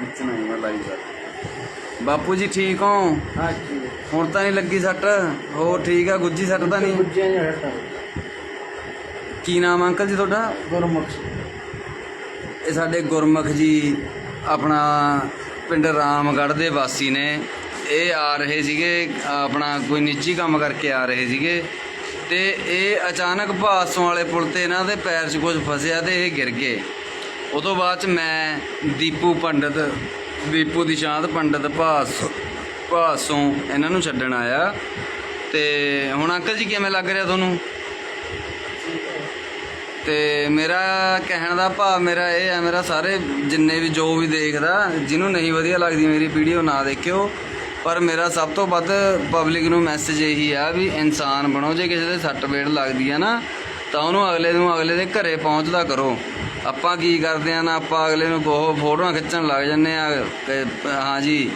ਵਿੱਚ ਨਹੀਂ ਮੈਂ ਲਾਈ ਕਰ ਬਾਪੂ ਜੀ ਠੀਕ ਹੋ? ਹਾਂ ਜੀ। ਹੁਣ ਤਾਂ ਨਹੀਂ ਲੱਗੀ ਸੱਟ? ਹੋਰ ਠੀਕ ਆ? ਗੁੱਜੀ ਸੱਟ ਤਾਂ ਨਹੀਂ? ਗੁੱਜਿਆਂ ਹਟਾ ਕੀ ਨਾਮ ਆ ਅੰਕਲ ਜੀ ਤੁਹਾਡਾ? ਗੁਰਮੁਖ ਇਹ ਸਾਡੇ ਗੁਰਮੁਖ ਜੀ ਆਪਣਾ ਪਿੰਡ ਰਾਮਗੜ੍ਹ ਦੇ ਵਾਸੀ ਨੇ। ਇਹ ਆ ਰਹੇ ਸੀਗੇ ਆਪਣਾ ਕੋਈ ਨਿੱਜੀ ਕੰਮ ਕਰਕੇ ਆ ਰਹੇ ਸੀਗੇ। ਤੇ ਇਹ ਅਚਾਨਕ ਭਾਸੋਂ ਵਾਲੇ ਪੁਲ ਤੇ ਇਹਨਾਂ ਦੇ ਪੈਰ 'ਚ ਕੁਝ ਫਸਿਆ ਤੇ ਇਹ ਗਿਰ ਗਏ। ਉਹ ਤੋਂ ਬਾਅਦ 'ਚ ਮੈਂ ਦੀਪੂ ਪੰਡਤ, ਦੀਪੂ ਦੀ ਸ਼ਾਂਤ ਪੰਡਤ ਭਾਸ, ਭਾਸੋਂ ਇਹਨਾਂ ਨੂੰ ਛੱਡਣ ਆਇਆ। ਤੇ ਹੁਣ ਅੰਕਲ ਜੀ ਕਿਵੇਂ ਲੱਗ ਰਿਹਾ ਤੁਹਾਨੂੰ? ਤੇ ਮੇਰਾ ਕਹਿਣ ਦਾ ਭਾਵ ਮੇਰਾ ਇਹ ਹੈ, ਮੇਰਾ ਸਾਰੇ ਜਿੰਨੇ ਵੀ ਜੋ ਵੀ ਦੇਖਦਾ, ਜਿਹਨੂੰ ਨਹੀਂ ਵਧੀਆ ਲੱਗਦੀ ਮੇਰੀ ਵੀਡੀਓ ਨਾ ਦੇਖਿਓ। ਪਰ ਮੇਰਾ ਸਭ ਤੋਂ ਵੱਧ ਪਬਲਿਕ ਨੂੰ ਮੈਸੇਜ ਇਹੀ ਆ ਵੀ ਇਨਸਾਨ ਬਣੋ, ਜੇ ਕਿਸੇ ਦੇ ਸੱਟ ਵੇੜ ਲੱਗਦੀ ਆ ਨਾ, ਤਾਂ ਉਹਨੂੰ ਅਗਲੇ ਨੂੰ ਅਗਲੇ ਦੇ ਘਰੇ ਪਹੁੰਚਦਾ ਕਰੋ। ਆਪਾਂ ਕੀ ਕਰਦੇ ਆ ਨਾ ਆਪਾਂ ਅਗਲੇ ਨੂੰ ਬਹੁਤ ਫੋਟੋਆਂ ਖਿੱਚਣ ਲੱਗ ਜੰਨੇ ਆ ਕਿ ਹਾਂ ਜੀ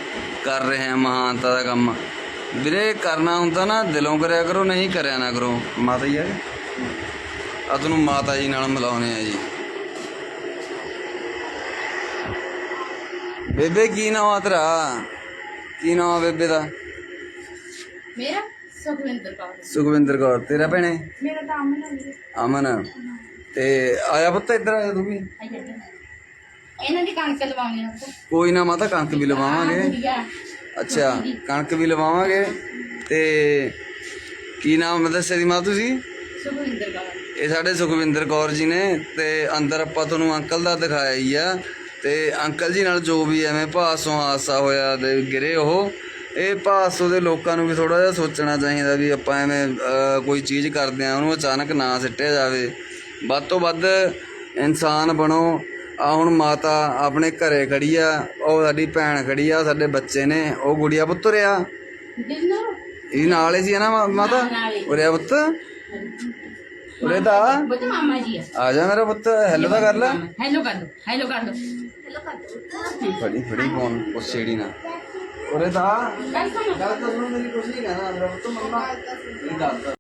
ਕਰ ਰਹੇ ਆ ਮਹਾਨਤਾ ਦਾ ਕੰਮ। ਵੀਰੇ ਕਰਨਾ ਹੁੰਦਾ ਨਾ ਦਿਲੋਂ ਕਰਿਆ ਕਰੋ ਨਹੀਂ ਕਰਿਆ ਨਾ ਕਰੋ। ਮਾਤਾ ਜੀ ਆ ਤੁਹਾਨੂੰ ਮਾਤਾ ਜੀ ਨਾਲ ਮਿਲਾਉਣੇ ਆ ਜੀ। ਬੇਬੇ ਕੀ ਨਾਮ ਆ ਤੇਰਾ? ਕੀ ਨਾਮ ਆ ਬੇਬੇ ਦਾ? ਮੇਰਾ ਸੁਖਵਿੰਦਰ ਕੌਰ। ਸੁਖਵਿੰਦਰ ਕੌਰ। ਤੇਰਾ ਭੈਣੇ? ਮੇਰਾ ਤਾਂ ਅਮਨ ਹੈ ਅਮਨ। ਤੇ ਆਇਆ ਪੁੱਤ ਇੱਧਰ ਆਇਆ ਤੂੰ ਵੀ? ਇਹਨਾਂ ਦੀ ਕਣਕ ਲਵਾਉਣੀ ਆ। ਕੋਈ ਨਾ ਮਾਤਾ ਕਣਕ ਵੀ ਲਵਾਵਾਂਗੇ। ਅੱਛਾ ਕਣਕ ਵੀ ਲਵਾਵਾਂਗੇ। ਤੇ ਕੀ ਨਾਮ ਦੱਸਿਆ ਦੀ ਮਾਂ ਤੁਸੀਂ? ਸੁਖਵਿੰਦਰ ਕੌਰ। ਇਹ ਸਾਡੇ ਸੁਖਵਿੰਦਰ ਕੌਰ ਜੀ ਨੇ ਤੇ ਅੰਦਰ ਆਪਾਂ ਤੁਹਾਨੂੰ ਅੰਕਲ ਦਾ ਦਿਖਾਇਆ ਹੀ ਆ। ਤੇ ਅੰਕਲ ਜੀ ਨਾਲ ਜੋ ਵੀ ਐਵੇਂ ਭਾਸੋਂ ਹਾਦਸਾ ਹੋਇਆ ਤੇ ਗਿਰੇ ਉਹ ਇਹ ਭਾਸੋਂ ਦੇ ਲੋਕਾਂ ਨੂੰ ਵੀ ਥੋੜਾ ਜਿਹਾ ਸੋਚਣਾ ਚਾਹੀਦਾ ਵੀ ਆਪਾਂ ਐਵੇਂ ਕੋਈ ਚੀਜ਼ ਕਰਦੇ ਆ ਉਹਨੂੰ ਅਚਾਨਕ ਨਾ ਸਿੱਟਿਆ ਜਾਵੇ। ਵੱਧ ਤੋਂ ਵੱਧ ਇਨਸਾਨ ਬਣੋ। ਆ ਹੁਣ ਮਾਤਾ ਆਪਣੇ ਘਰੇ ਖੜੀ ਆ ਉਹ ਸਾਡੀ ਭੈਣ ਖੜੀ ਆ ਸਾਡੇ ਬੱਚੇ ਨੇ ਉਹ ਗੁੜੀਆ ਪੁੱਤਰ ਆ। ਦਿਨੋ ਇਹ ਨਾਲ ਹੀ ਸੀ ਨਾ ਮਾ- ਮਾਤਾ। ਉਰੇ ਆ ਪੁੱਤ? ਉਰੇ ਦਾ ਬੁੱਧ ਮਾਮਾ ਜੀ ਆ। ਆ ਜਾ ਮੇਰਾ ਪੁੱਤ ਹੈਲੋ ਤਾਂ ਕਰ ਲੈ। ਹੈਲੋ ਕਰ ਦੋ ਹੈਲੋ ਕਰ ਦੋ। ਹੈਲੋ ਕਰ ਦੋ। ਫੜੀ ਫੜੀ ਫੋਨ ਉਸ ਛੇੜੀ ਨਾ ਉਰੇ ਤਾਂ ਗੱਲ ਤਾਂ ਸੁਣੋ ਮੇਰੀ ਕੁਛ ਨਹੀਂ ਕਹਿਣਾ ਮੇਰਾ ਪੁੱਤ ਮੰਮਾ। ਮੇਰੀ ਗੱਲ ਤਾਂ